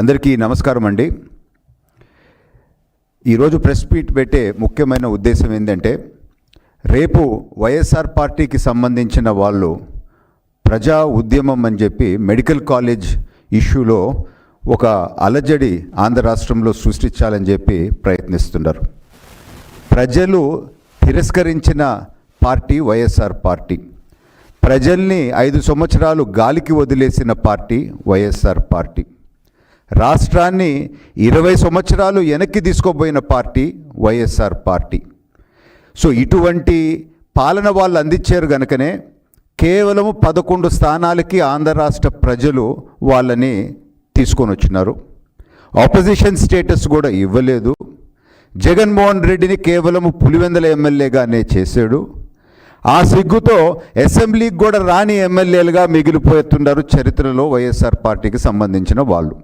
అందరికీ నమస్కారం అండి. ఈరోజు ప్రెస్ మీట్ పెట్టే ముఖ్యమైన ఉద్దేశం ఏంటంటే రేపు వైఎస్ఆర్ పార్టీకి సంబంధించిన వాళ్ళు ప్రజా ఉద్యమం అని చెప్పి మెడికల్ కాలేజ్ ఇష్యూలో ఒక అలజడి ఆంధ్ర రాష్ట్రంలో సృష్టించాలని చెప్పి ప్రయత్నిస్తున్నారు. ప్రజలు తిరస్కరించిన పార్టీ వైఎస్ఆర్ పార్టీ. ప్రజల్ని ఐదు సంవత్సరాలు గాలికి వదిలేసిన పార్టీ వైఎస్ఆర్ పార్టీ. రాష్ట్రాన్ని ఇరవై సంవత్సరాలు వెనక్కి తీసుకోబోయిన పార్టీ వైఎస్ఆర్ పార్టీ. సో ఇటువంటి పాలన వాళ్ళు అందించారు గనుకనే కేవలం పదకొండు స్థానాలకి ఆంధ్ర రాష్ట్ర ప్రజలు వాళ్ళని తీసుకొని వచ్చినారు. ఆపోజిషన్ స్టేటస్ కూడా ఇవ్వలేదు. జగన్మోహన్ రెడ్డిని కేవలం పులివెందల ఎమ్మెల్యేగానే చేశాడు. ఆ సిగ్గుతో అసెంబ్లీకి కూడా రాని ఎమ్మెల్యేలుగా మిగిలిపోతున్నారు చరిత్రలో వైఎస్ఆర్ పార్టీకి సంబంధించిన వాళ్ళు.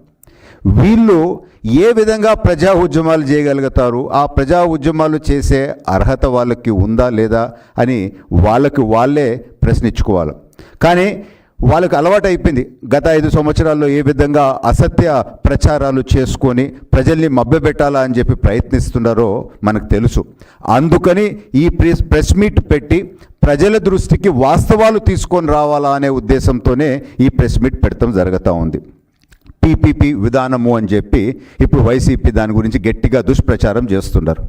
వీళ్ళు ఏ విధంగా ప్రజా ఉద్యమాలు చేయగలుగుతారు? ఆ ప్రజా ఉద్యమాలు చేసే అర్హత వాళ్ళకి ఉందా లేదా అని వాళ్ళకి వాళ్ళే ప్రశ్నించుకోవాలి. కానీ వాళ్ళకి అలవాటు అయిపోయింది. గత ఐదు సంవత్సరాల్లో ఏ విధంగా అసత్య ప్రచారాలు చేసుకొని ప్రజల్ని మభ్యపెట్టాలా అని చెప్పి ప్రయత్నిస్తున్నారో మనకు తెలుసు. అందుకని ఈ ప్రెస్ ప్రెస్ మీట్ పెట్టి ప్రజల దృష్టికి వాస్తవాలు తీసుకొని రావాలా అనే ఉద్దేశంతోనే ఈ ప్రెస్ మీట్ పెడతాం జరుగుతూ ఉంది. పీపీపీ విధానము అని చెప్పి ఇప్పుడు వైసీపీ దాని గురించి గట్టిగా దుష్ప్రచారం చేస్తున్నారు.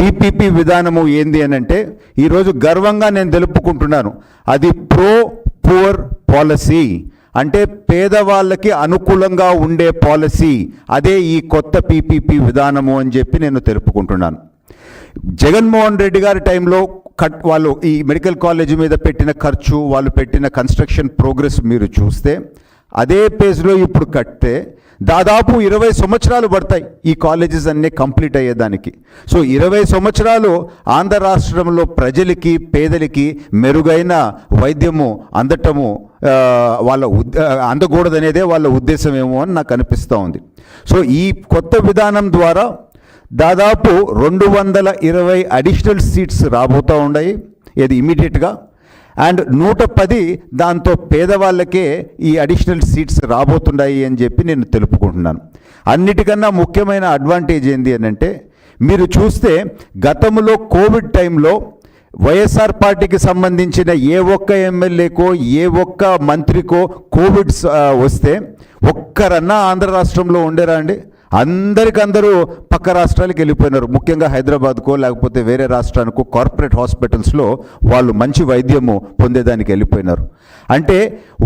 పీపీపీ విధానము ఏంది అని అంటే ఈరోజు గర్వంగా నేను తెలుపుకుంటున్నాను. అది ప్రో పువర్ పాలసీ. అంటే పేదవాళ్ళకి అనుకూలంగా ఉండే పాలసీ. అదే ఈ కొత్త పీపీపీ విధానము అని చెప్పి నేను తెలుపుకుంటున్నాను. జగన్మోహన్ రెడ్డి గారి టైంలో కట్ వాళ్ళు ఈ మెడికల్ కాలేజ్ మీద పెట్టిన ఖర్చు వాళ్ళు పెట్టిన కన్స్ట్రక్షన్ ప్రోగ్రెస్ మీరు చూస్తే అదే పేజ్లో ఇప్పుడు కడితే దాదాపు ఇరవై సంవత్సరాలు పడతాయి ఈ కాలేజెస్ అన్నీ కంప్లీట్ అయ్యేదానికి. సో ఇరవై సంవత్సరాలు ఆంధ్ర రాష్ట్రంలో ప్రజలకి పేదలకి మెరుగైన వైద్యము అందటము వాళ్ళ ఉద్ అందకూడదనేదే వాళ్ళ ఉద్దేశమేమో అని నాకు అనిపిస్తూ ఉంది. సో ఈ కొత్త విధానం ద్వారా దాదాపు రెండు వందల ఇరవై అడిషనల్ సీట్స్ రాబోతూ ఉన్నాయి. ఇది ఇమీడియట్గా? అండ్ నూట పది దాంతో పేదవాళ్ళకే ఈ అడిషనల్ సీట్స్ రాబోతున్నాయి అని చెప్పి నేను తెలుపుకుంటున్నాను. అన్నిటికన్నా ముఖ్యమైన అడ్వాంటేజ్ ఏంటి అని అంటే మీరు చూస్తే గతంలో కోవిడ్ టైంలో వైఎస్ఆర్ పార్టీకి సంబంధించిన ఏ ఒక్క ఎమ్మెల్యేకో ఏ ఒక్క మంత్రికో కోవిడ్ వస్తే ఒక్కరన్నా ఆంధ్ర రాష్ట్రంలో ఉండేరా అండి? అందరికందరూ పక్క రాష్ట్రాలకు వెళ్ళిపోయినారు. ముఖ్యంగా హైదరాబాద్కో లేకపోతే వేరే రాష్ట్రానికో కార్పొరేట్ హాస్పిటల్స్లో వాళ్ళు మంచి వైద్యము పొందేదానికి వెళ్ళిపోయినారు. అంటే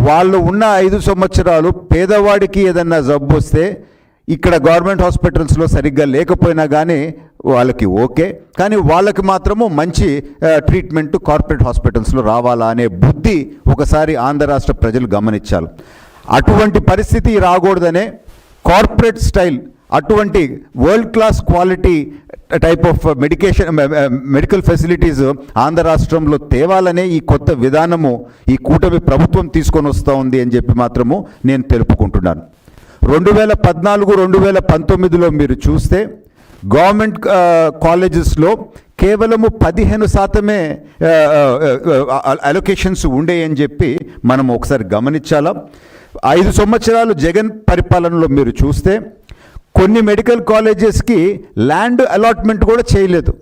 వాళ్ళు ఉన్న ఐదు సంవత్సరాలు పేదవాడికి ఏదన్నా జబ్బు వస్తే ఇక్కడ గవర్నమెంట్ హాస్పిటల్స్లో సరిగ్గా లేకపోయినా కానీ వాళ్ళకి ఓకే. కానీ వాళ్ళకి మాత్రము మంచి ట్రీట్మెంట్ కార్పొరేట్ హాస్పిటల్స్లో రావాలా అనే బుద్ధి ఒకసారి ఆంధ్ర రాష్ట్ర ప్రజలు గమనించాలి. అటువంటి పరిస్థితి రాకూడదనే కార్పొరేట్ స్టైల్ అటువంటి world class quality type of medication medical facilities Andhra రాష్ట్రంలో తేవాలనే ఈ కొత్త విధానము ఈ కూటమి ప్రభుత్వం తీసుకొని వస్తూ ఉంది అని చెప్పి మాత్రము నేను తెలుపుకుంటున్నాను. రెండు వేల పద్నాలుగు రెండు వేల పంతొమ్మిదిలో మీరు చూస్తే గవర్నమెంట్ కాలేజెస్లో uh, కేవలము పదిహేను శాతమే uh, uh, అలొకేషన్స్ ఉండేయని చెప్పి మనం ఒకసారి గమనించాలా? ఐదు సంవత్సరాలు జగన్ పరిపాలనలో మీరు చూస్తే కొన్ని మెడికల్ కాలేజెస్కి ల్యాండ్ అలాట్మెంట్ కూడా చేయలేదు.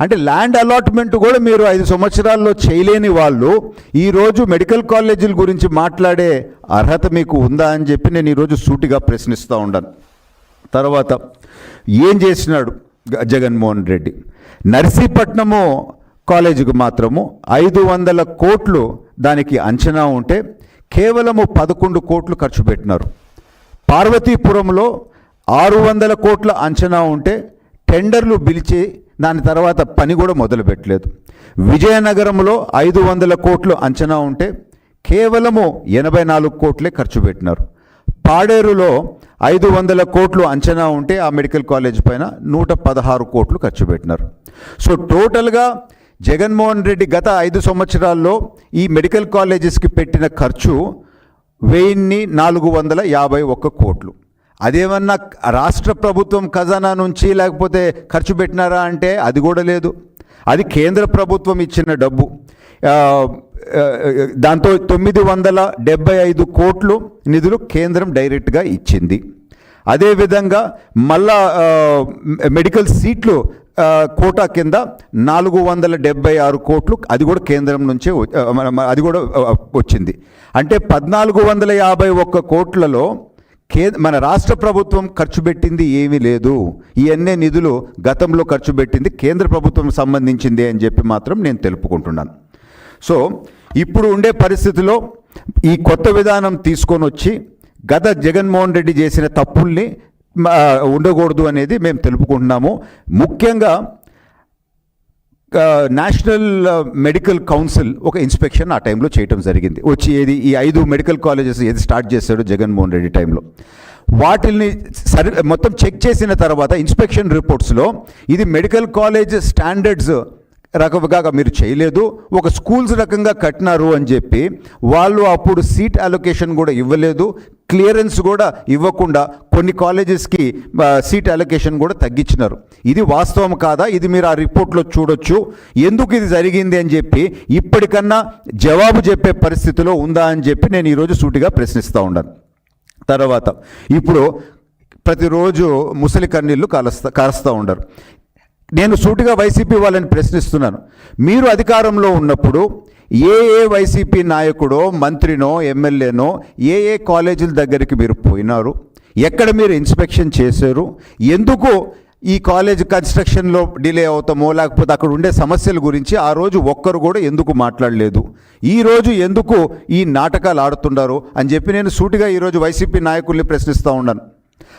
అంటే ల్యాండ్ అలాట్మెంట్ కూడా మీరు ఐదు సంవత్సరాల్లో చేయలేని వాళ్ళు ఈరోజు మెడికల్ కాలేజీల గురించి మాట్లాడే అర్హత మీకు ఉందా అని చెప్పి నేను ఈరోజు సూటిగా ప్రశ్నిస్తూ ఉన్నాను. తర్వాత ఏం చేసినాడు గ- జగన్మోహన్ రెడ్డి? నర్సీపట్నము కాలేజీకి మాత్రము ఐదు వందల కోట్లు దానికి అంచనా ఉంటే కేవలము పదకొండు కోట్లు ఖర్చు పెట్టినారు. పార్వతీపురంలో ఆరు వందల కోట్ల అంచనా ఉంటే టెండర్లు పిలిచి దాని తర్వాత పని కూడా మొదలుపెట్టలేదు. విజయనగరంలో ఐదు వందల కోట్లు అంచనా ఉంటే కేవలము ఎనభై నాలుగు కోట్లే ఖర్చు పెట్టినారు. పాడేరులో ఐదు వందల కోట్లు అంచనా ఉంటే ఆ మెడికల్ కాలేజ్ పైన నూట పదహారు కోట్లు ఖర్చు పెట్టినారు. సో టోటల్గా జగన్మోహన్ రెడ్డి గత ఐదు సంవత్సరాల్లో ఈ మెడికల్ కాలేజెస్కి పెట్టిన ఖర్చు వెయ్యిన్ని నాలుగు వందల యాభై ఒక్క కోట్లు. అదేమన్నా రాష్ట్ర ప్రభుత్వం ఖజానా నుంచి లేకపోతే ఖర్చు పెట్టినారా అంటే అది కూడా లేదు. అది కేంద్ర ప్రభుత్వం ఇచ్చిన డబ్బు. దాంతో తొమ్మిది వందల డెబ్బై ఐదు కోట్లు నిధులు కేంద్రం డైరెక్ట్గా ఇచ్చింది. అదేవిధంగా మళ్ళా మెడికల్ సీట్లు కోటా కింద నాలుగు వందల డెబ్బై ఆరు కోట్లు అది కూడా కేంద్రం నుంచే అది కూడా వచ్చింది. అంటే పద్నాలుగు వందల యాభై ఒక్క కోట్లలో కే మన రాష్ట్ర ప్రభుత్వం ఖర్చు పెట్టింది ఏమీ లేదు. ఇవన్నీ నిధులు గతంలో ఖర్చు పెట్టింది కేంద్ర ప్రభుత్వం సంబంధించింది అని చెప్పి మాత్రం నేను తెలుపుకుంటున్నాను. సో ఇప్పుడు ఉండే పరిస్థితిలో ఈ కొత్త విధానం తీసుకొని వచ్చి గత జగన్మోహన్ రెడ్డి చేసిన తప్పుల్ని ఉండకూడదు అనేది మేము తెలుపుకుంటున్నాము. ముఖ్యంగా నేషనల్ మెడికల్ కౌన్సిల్ ఒక ఇన్స్పెక్షన్ ఆ టైంలో చేయటం జరిగింది. వచ్చి ఏది ఈ ఐదు మెడికల్ కాలేజెస్ ఏది స్టార్ట్ చేశాడు జగన్మోహన్ రెడ్డి టైంలో వాటిల్ని సరి మొత్తం చెక్ చేసిన తర్వాత ఇన్స్పెక్షన్ రిపోర్ట్స్లో ఇది మెడికల్ కాలేజ్ స్టాండర్డ్స్ రకంగా మీరు చేయలేదు ఒక స్కూల్స్ రకంగా కట్టినారు అని చెప్పి వాళ్ళు అప్పుడు సీట్ అలొకేషన్ కూడా ఇవ్వలేదు క్లియరెన్స్ కూడా ఇవ్వకుండా కొన్ని కాలేజెస్కి సీట్ అలొకేషన్ కూడా తగ్గించినారు. ఇది వాస్తవం కాదా? ఇది మీరు ఆ రిపోర్ట్లో చూడొచ్చు. ఎందుకు ఇది జరిగింది అని చెప్పి ఇప్పటికన్నా జవాబు చెప్పే పరిస్థితిలో ఉందా అని చెప్పి నేను ఈరోజు సూటిగా ప్రశ్నిస్తూ ఉన్నాను. తర్వాత ఇప్పుడు ప్రతిరోజు ముసలి కన్నీళ్ళు కాలుస్తా కారుస్తూ ఉండరు నేను సూటిగా వైసీపీ వాళ్ళని ప్రశ్నిస్తున్నాను. మీరు అధికారంలో ఉన్నప్పుడు ఏ ఏ వైసీపీ నాయకుడో మంత్రినో ఎమ్మెల్యేనో ఏ ఏ కాలేజీల దగ్గరికి మీరు పోయినారు? ఎక్కడ మీరు ఇన్స్పెక్షన్ చేశారు? ఎందుకు ఈ కాలేజ్ కన్స్ట్రక్షన్లో డిలే అవుతామో లేకపోతే అక్కడ ఉండే సమస్యల గురించి ఆ రోజు ఒక్కరు కూడా ఎందుకు మాట్లాడలేదు? ఈ రోజు ఎందుకు ఈ నాటకాలు ఆడుతున్నారు అని చెప్పి నేను సూటిగా ఈరోజు వైసీపీ నాయకుల్ని ప్రశ్నిస్తూ ఉన్నాను.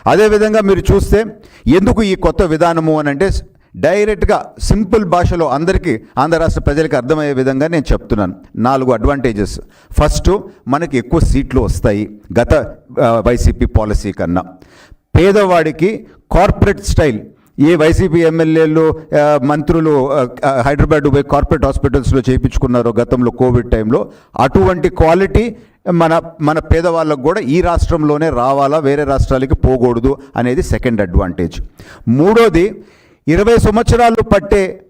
అదేవిధంగా మీరు చూస్తే ఎందుకు ఈ కొత్త విధానము అని అంటే డైరెక్ట్గా సింపుల్ భాషలో అందరికీ ఆంధ్ర రాష్ట్ర ప్రజలకు అర్థమయ్యే విధంగా నేను చెప్తున్నాను. నాలుగు అడ్వాంటేజెస్. ఫస్ట్ మనకి ఎక్కువ సీట్లు వస్తాయి గత వైసీపీ పాలసీ కన్నా. పేదవాడికి కార్పొరేట్ స్టైల్. ఏ వైసీపీ ఎమ్మెల్యేలు మంత్రులు హైదరాబాద్ పోయి కార్పొరేట్ హాస్పిటల్స్లో చేయించుకున్నారో గతంలో కోవిడ్ టైంలో అటువంటి క్వాలిటీ మన మన పేదవాళ్ళకు కూడా ఈ రాష్ట్రంలోనే రావాలా వేరే రాష్ట్రాలకి పోకూడదు అనేది సెకండ్ అడ్వాంటేజ్. మూడోది ఇరవై సంవత్సరాలు పట్టే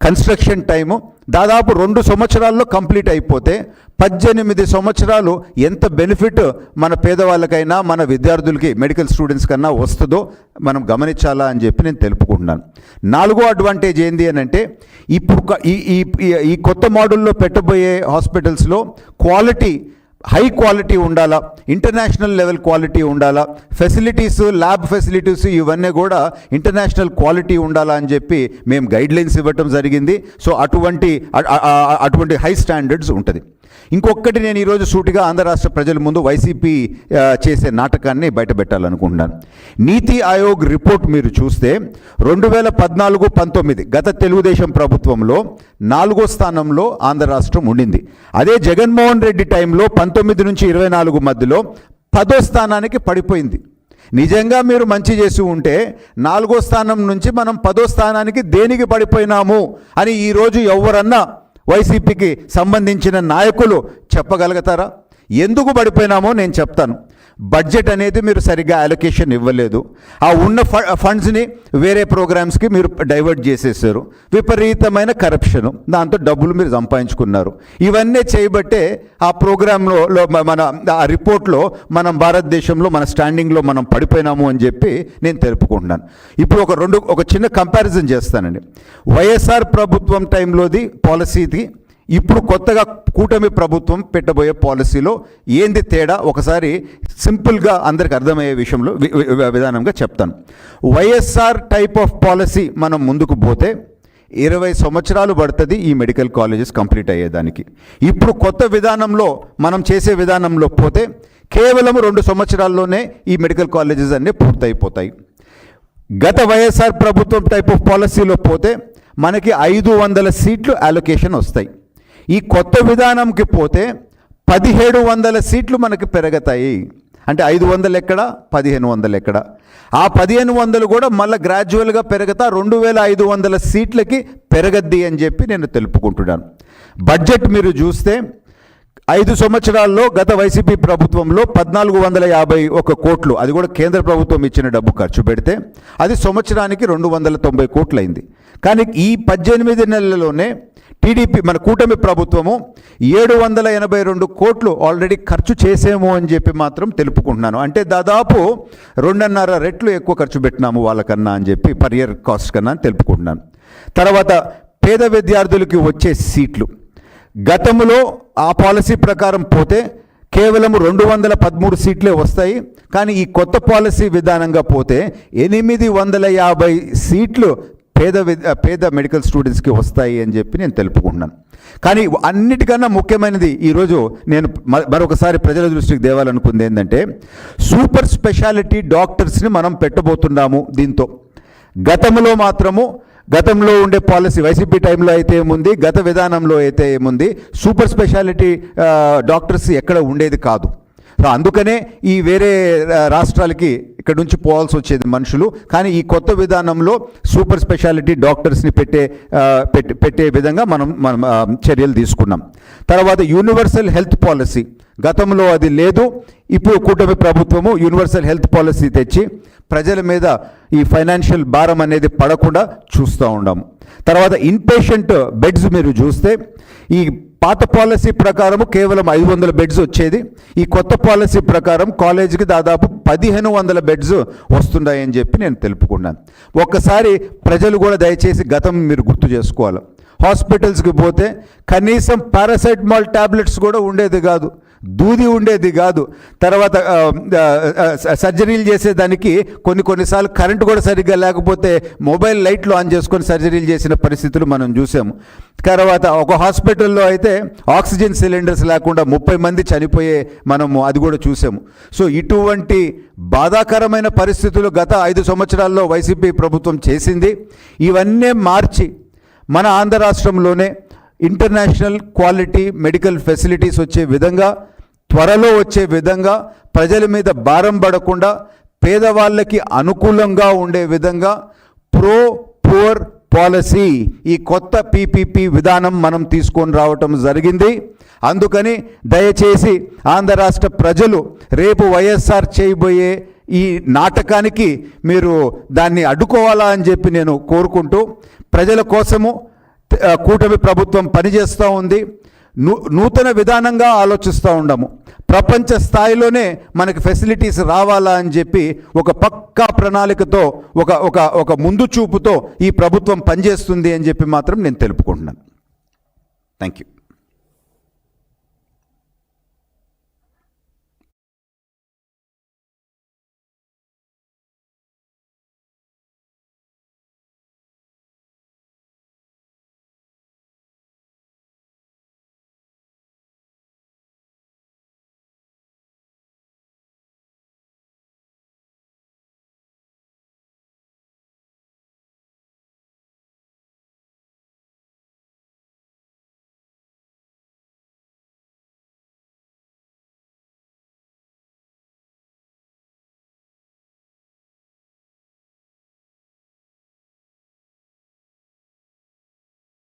కన్స్ట్రక్షన్ టైము దాదాపు రెండు సంవత్సరాల్లో కంప్లీట్ అయిపోతే పద్దెనిమిది సంవత్సరాలు ఎంత బెనిఫిట్ మన పేదవాళ్ళకైనా మన విద్యార్థులకి మెడికల్ స్టూడెంట్స్ కన్నా వస్తుందో మనం గమనించాలా అని చెప్పి నేను తెలుపుకుంటున్నాను. నాలుగో అడ్వాంటేజ్ ఏంది అని అంటే ఇప్పుడు ఈ- ఈ కొత్త మోడల్లో పెట్టబోయే హాస్పిటల్స్లో క్వాలిటీ హై క్వాలిటీ ఉండాలా? ఇంటర్నేషనల్ లెవెల్ క్వాలిటీ ఉండాలా? ఫెసిలిటీస్ ల్యాబ్ ఫెసిలిటీస్ ఇవన్నీ కూడా ఇంటర్నేషనల్ క్వాలిటీ ఉండాలా అని చెప్పి మేము గైడ్లైన్స్ ఇవ్వటం జరిగింది. సో అటువంటి అటువంటి హై స్టాండర్డ్స్ ఉంటుంది. ఇంకొకటి నేను ఈరోజు సూటిగా ఆంధ్ర రాష్ట్ర ప్రజల ముందు వైసీపీ చేసే నాటకాన్ని బయటపెట్టాలనుకుంటున్నాను. నీతి ఆయోగ్ రిపోర్ట్ మీరు చూస్తే రెండు వేల పద్నాలుగు పంతొమ్మిది గత తెలుగుదేశం ప్రభుత్వంలో నాలుగో స్థానంలో ఆంధ్ర రాష్ట్రం ఉండింది. అదే జగన్మోహన్ రెడ్డి టైంలో పంతొమ్మిది నుంచి ఇరవై నాలుగు మధ్యలో పదో స్థానానికి పడిపోయింది. నిజంగా మీరు మంచి చేసి ఉంటే నాలుగో స్థానం నుంచి మనం పదో స్థానానికి దేనికి పడిపోయినాము అని ఈరోజు ఎవరన్నా వైసీపీకి సంబంధించిన నాయకులు చెప్పగలుగుతారా? ఎందుకు పడిపోయినామో నేను చెప్తాను. బడ్జెట్ అనేది మీరు సరిగ్గా అలొకేషన్ ఇవ్వలేదు. ఆ ఉన్న ఫండ్స్ని వేరే ప్రోగ్రామ్స్కి మీరు డైవర్ట్ చేసేసారు. విపరీతమైన కరప్షన్ దాంతో డబ్బులు మీరు సంపాదించుకున్నారు. ఇవన్నీ చేయబట్టే ఆ ప్రోగ్రాంలో మన ఆ రిపోర్ట్లో మనం భారతదేశంలో మన స్టాండింగ్లో మనం పడిపోయినాము అని చెప్పి నేను తెలుపుకుంటున్నాను. ఇప్పుడు ఒక రెండు ఒక చిన్న కంపారిజన్ చేస్తానండి. వైఎస్ఆర్ ప్రభుత్వం టైంలోది పాలసీది ఇప్పుడు కొత్తగా కూటమి ప్రభుత్వం పెట్టబోయే పాలసీలో ఏంది తేడా? ఒకసారి సింపుల్గా అందరికి అర్థమయ్యే విషయంలో వి- వి- విధానంగా చెప్తాను. వైఎస్ఆర్ టైప్ ఆఫ్ పాలసీ మనం ముందుకు పోతే ఇరవై సంవత్సరాలు పడుతుంది ఈ మెడికల్ కాలేజెస్ కంప్లీట్ అయ్యేదానికి. ఇప్పుడు కొత్త విధానంలో మనం చేసే విధానంలో పోతే కేవలం రెండు సంవత్సరాల్లోనే ఈ మెడికల్ కాలేజెస్ అన్నీ పూర్తయిపోతాయి. గత వైఎస్ఆర్ ప్రభుత్వం టైప్ ఆఫ్ పాలసీలో పోతే మనకి ఐదు వందల సీట్లు అలొకేషన్ వస్తాయి. ఈ కొత్త విధానంకి పోతే పదిహేడు వందల సీట్లు మనకి పెరుగుతాయి. అంటే ఐదు వందలు ఎక్కడ? పదిహేను వందలు ఎక్కడ? ఆ పదిహేను వందలు కూడా మళ్ళీ గ్రాడ్యువల్గా పెరుగుతా రెండు వేల ఐదు వందల సీట్లకి పెరగద్ది అని చెప్పి నేను తెలుపుకుంటున్నాను. బడ్జెట్ మీరు చూస్తే ఐదు సంవత్సరాల్లో గత వైసీపీ ప్రభుత్వంలో పద్నాలుగు వందల యాభై ఒక కోట్లు అది కూడా కేంద్ర ప్రభుత్వం ఇచ్చిన డబ్బు ఖర్చు పెడితే అది సంవత్సరానికి రెండు వందల తొంభై కోట్లు అయింది కానీ ఈ పద్దెనిమిది నెలల్లోనే టీడీపీ మన కూటమి ప్రభుత్వము ఏడు వందల ఎనభై రెండు కోట్లు ఆల్రెడీ ఖర్చు చేసేమో అని చెప్పి మాత్రం తెలుపుకుంటున్నాను. అంటే దాదాపు రెండున్నర రెట్లు ఎక్కువ ఖర్చు పెట్టినాము వాళ్ళకన్నా అని చెప్పి పర్ ఇయర్ కాస్ట్ కన్నా అని తెలుపుకుంటున్నాను. తర్వాత పేద విద్యార్థులకి వచ్చే సీట్లు. గతంలో ఆ పాలసీ ప్రకారం పోతే కేవలం రెండు వందల పదమూడు సీట్లే వస్తాయి. కానీ ఈ కొత్త పాలసీ విధానంగా పోతే ఎనిమిది వందల యాభై సీట్లు పేద పేద మెడికల్ స్టూడెంట్స్కి వస్తాయి అని చెప్పి నేను తెలుపుకుంటున్నాను. కానీ అన్నిటికన్నా ముఖ్యమైనది ఈరోజు నేను మ- మరొకసారి ప్రజల దృష్టికి దేవాలనుకుంది ఏంటంటే సూపర్ స్పెషాలిటీ డాక్టర్స్ని మనం పెట్టబోతున్నాము దీంతో. గతంలో మాత్రము గతంలో ఉండే పాలసీ వైసీపీ టైంలో అయితే ఏముంది గత విధానంలో అయితే ఏముంది సూపర్ స్పెషాలిటీ డాక్టర్స్ ఎక్కడ ఉండేది కాదు. సో అందుకనే ఈ వేరే రాష్ట్రాలకి ఇక్కడ నుంచి పోవాల్సి వచ్చేది మనుషులు. కానీ ఈ కొత్త విధానంలో సూపర్ స్పెషాలిటీ డాక్టర్స్ని పెట్టే పెట్టే విధంగా మనం మనం చర్యలు తీసుకున్నాం. తర్వాత యూనివర్సల్ హెల్త్ పాలసీ. గతంలో అది లేదు ఇప్పుడు కూటమి ప్రభుత్వము యూనివర్సల్ హెల్త్ పాలసీ తెచ్చి ప్రజల మీద ఈ ఫైనాన్షియల్ భారం అనేది పడకుండా చూస్తూ ఉన్నాము తర్వాత ఇన్పేషెంట్ బెడ్స్ మీరు చూస్తే ఈ పాత పాలసీ ప్రకారము కేవలం ఐదు వందల బెడ్స్ వచ్చేది. ఈ కొత్త పాలసీ ప్రకారం కాలేజీకి దాదాపు పదిహేను వందల బెడ్స్ వస్తున్నాయని చెప్పి నేను తెలుపుకున్నాను. ఒక్కసారి ప్రజలు కూడా దయచేసి గతం మీరు గుర్తు చేసుకోవాలి. హాస్పిటల్స్కి పోతే కనీసం పారాసైటమాల్ టాబ్లెట్స్ కూడా ఉండేది కాదు. దూది ఉండేది కాదు. తర్వాత సర్జరీలు చేసేదానికి కొన్ని కొన్నిసార్లు కరెంటు కూడా సరిగ్గా లేకపోతే మొబైల్ లైట్లు ఆన్ చేసుకొని సర్జరీలు చేసిన పరిస్థితులు మనం చూసాము. తర్వాత ఒక హాస్పిటల్లో అయితే ఆక్సిజన్ సిలిండర్స్ లేకుండా ముప్పై మంది చనిపోయే మనము అది కూడా చూసాము. సో ఇటువంటి బాధాకరమైన పరిస్థితులు గత ఐదు సంవత్సరాల్లో వైసీపీ ప్రభుత్వం చేసింది. ఇవన్నీ మార్చి మన ఆంధ్ర రాష్ట్రంలోనే ఇంటర్నేషనల్ క్వాలిటీ మెడికల్ ఫెసిలిటీస్ వచ్చే విధంగా త్వరలో వచ్చే విధంగా ప్రజల మీద భారం పడకుండా పేదవాళ్ళకి అనుకూలంగా ఉండే విధంగా ప్రో పువర్ పాలసీ ఈ కొత్త పీపీపీ విధానం మనం తీసుకొని రావటం జరిగింది. అందుకని దయచేసి ఆంధ్ర రాష్ట్ర ప్రజలు రేపు వైఎస్ఆర్ చేయబోయే ఈ నాటకానికి మీరు దాన్ని అడ్డుకోవాలా అని చెప్పి నేను కోరుకుంటూ ప్రజల కోసము కూటమి ప్రభుత్వం పనిచేస్తూ ఉంది. నూ నూతన విధానంగా ఆలోచిస్తూ ఉండము. ప్రపంచ స్థాయిలోనే మనకి ఫెసిలిటీస్ రావాలా అని చెప్పి ఒక పక్కా ప్రణాళికతో ఒక ఒక ఒక ముందు చూపుతో ఈ ప్రభుత్వం పనిచేస్తుంది అని చెప్పి మాత్రం నేను తెలుపుకుంటున్నాను. Thank you